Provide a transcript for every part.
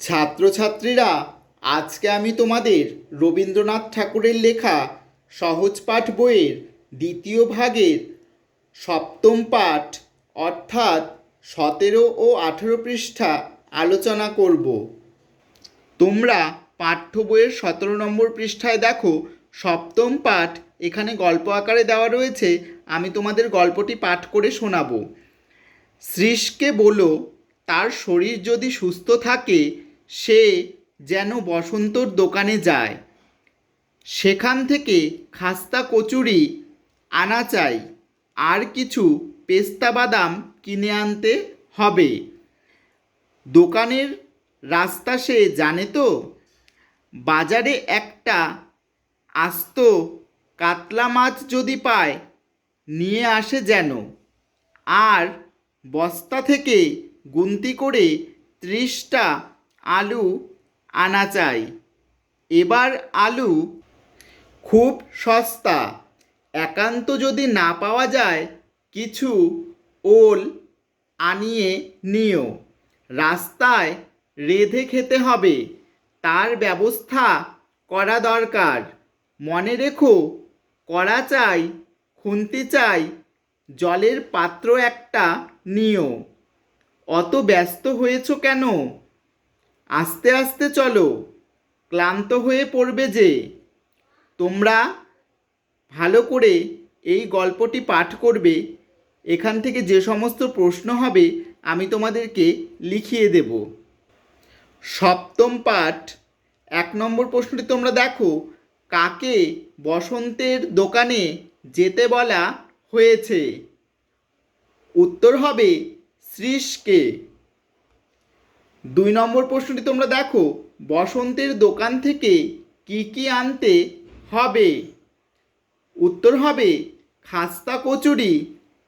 ছাত্রছাত্রীরা, আজকে আমি তোমাদের রবীন্দ্রনাথ ঠাকুরের লেখা সহজ পাঠ বইয়ের দ্বিতীয় ভাগের সপ্তম পাঠ, অর্থাৎ সতেরো ও আঠেরো পৃষ্ঠা আলোচনা করব। তোমরা পাঠ্য বইয়ের সতেরো নম্বর পৃষ্ঠায় দেখো, সপ্তম পাঠ এখানে গল্প আকারে দেওয়া রয়েছে, আমি তোমাদের গল্পটি পাঠ করে শোনাবো। শ্রীশকে বলো, তার শরীর যদি সুস্থ থাকে সে যেন বসন্তর দোকানে যায়। সেখান থেকে খাস্তা কচুরি আনা চাই। আর কিছু পেস্তা বাদাম কিনে আনতে হবে। দোকানের রাস্তা সে জানে তো? বাজারে একটা আস্ত কাতলা মাছ যদি পায়, নিয়ে আসে যেন। আর বস্তা থেকে গুনতি করে ত্রিশটা আলু আনা চাই। এবার আলু খুব সস্তা। একান্ত যদি না পাওয়া যায়, কিছু ওল আনিয়ে নিও। রাস্তায় রেধে খেতে হবে। তার ব্যবস্থা করা দরকার। মনে রেখো, কড়া চাই, খুন্তি চাই, জলের পাত্র একটা নিও। অত ব্যস্ত হয়েছ কেন? আস্তে আস্তে চলো, ক্লান্ত হয়ে পড়বে যে। তোমরা ভালো করে এই গল্পটি পাঠ করবে, এখান থেকে যে সমস্ত প্রশ্ন হবে আমি তোমাদেরকে লিখিয়ে দেব। সপ্তম পাঠ, এক নম্বর প্রশ্নটি তোমরা দেখো, কাকে বসন্তের দোকানে যেতে বলা হয়েছে? উত্তর হবে শ্রীশকে দুই নম্বর প্রশ্নটি তোমরা দেখো, বসন্তের দোকান থেকে কি কি আনতে হবে? উত্তর হবে, খাস্তা কচুরি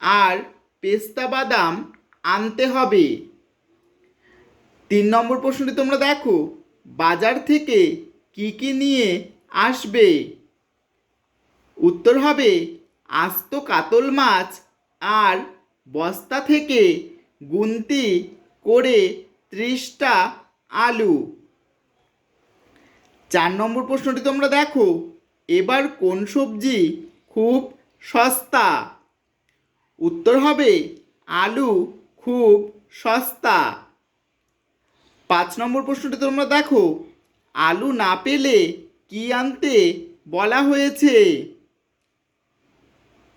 আর পেস্তা বাদাম আনতে হবে। তিন নম্বর প্রশ্নটি তোমরা দেখো, বাজার থেকে কি কি নিয়ে আসবে? উত্তর হবে, আস্ত কাতল মাছ আর বস্তা থেকে গুনতি করে ত্রিশটা আলু। চার নম্বর প্রশ্নটি তোমরা দেখো। এবার কোন সবজি খুব সস্তা? উত্তর হবে, আলু খুব সস্তা। পাঁচ নম্বর প্রশ্নটি তোমরা দেখো। আলু না পেলে কি আনতে বলা হয়েছে?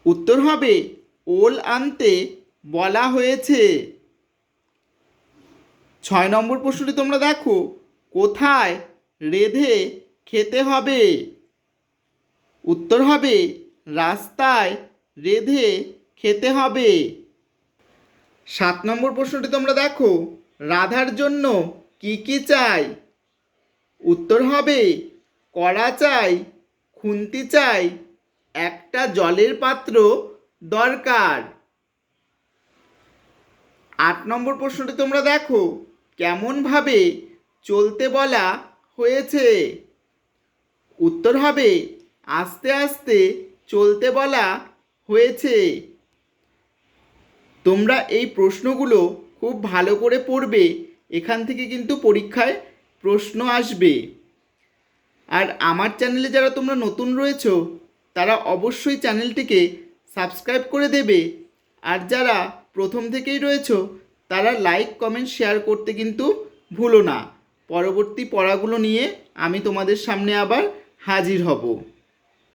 উত্তর হবে, ওল আনতে বলা হয়েছে। ছয় নম্বর প্রশ্নটি তোমরা দেখো। কোথায় রেধে খেতে হবে? উত্তর হবে, রাস্তায় রেধে খেতে হবে। সাত নম্বর প্রশ্নটি তোমরা দেখো, রাধার জন্য কি কি চাই? উত্তর হবে, কড়া চাই, খুন্তি চাই, একটা জলের পাত্র দরকার। আট নম্বর প্রশ্নটি তোমরা দেখো কেমনভাবে চলতে বলা হয়েছে? উত্তর হবে, আস্তে আস্তে চলতে বলা হয়েছে। তোমরা এই প্রশ্নগুলো খুব ভালো করে পড়বে, এখান থেকে কিন্তু পরীক্ষায় প্রশ্ন আসবে। আর আমার চ্যানেলে যারা তোমরা নতুন রয়েছো, তারা অবশ্যই চ্যানেলটিকে সাবস্ক্রাইব করে দেবে। আর যারা প্রথম থেকেই রয়েছো তারা লাইক কমেন্ট শেয়ার করতে কিন্তু ভুলো না। পরবর্তী পড়াগুলো নিয়ে আমি তোমাদের সামনে আবার হাজির হব।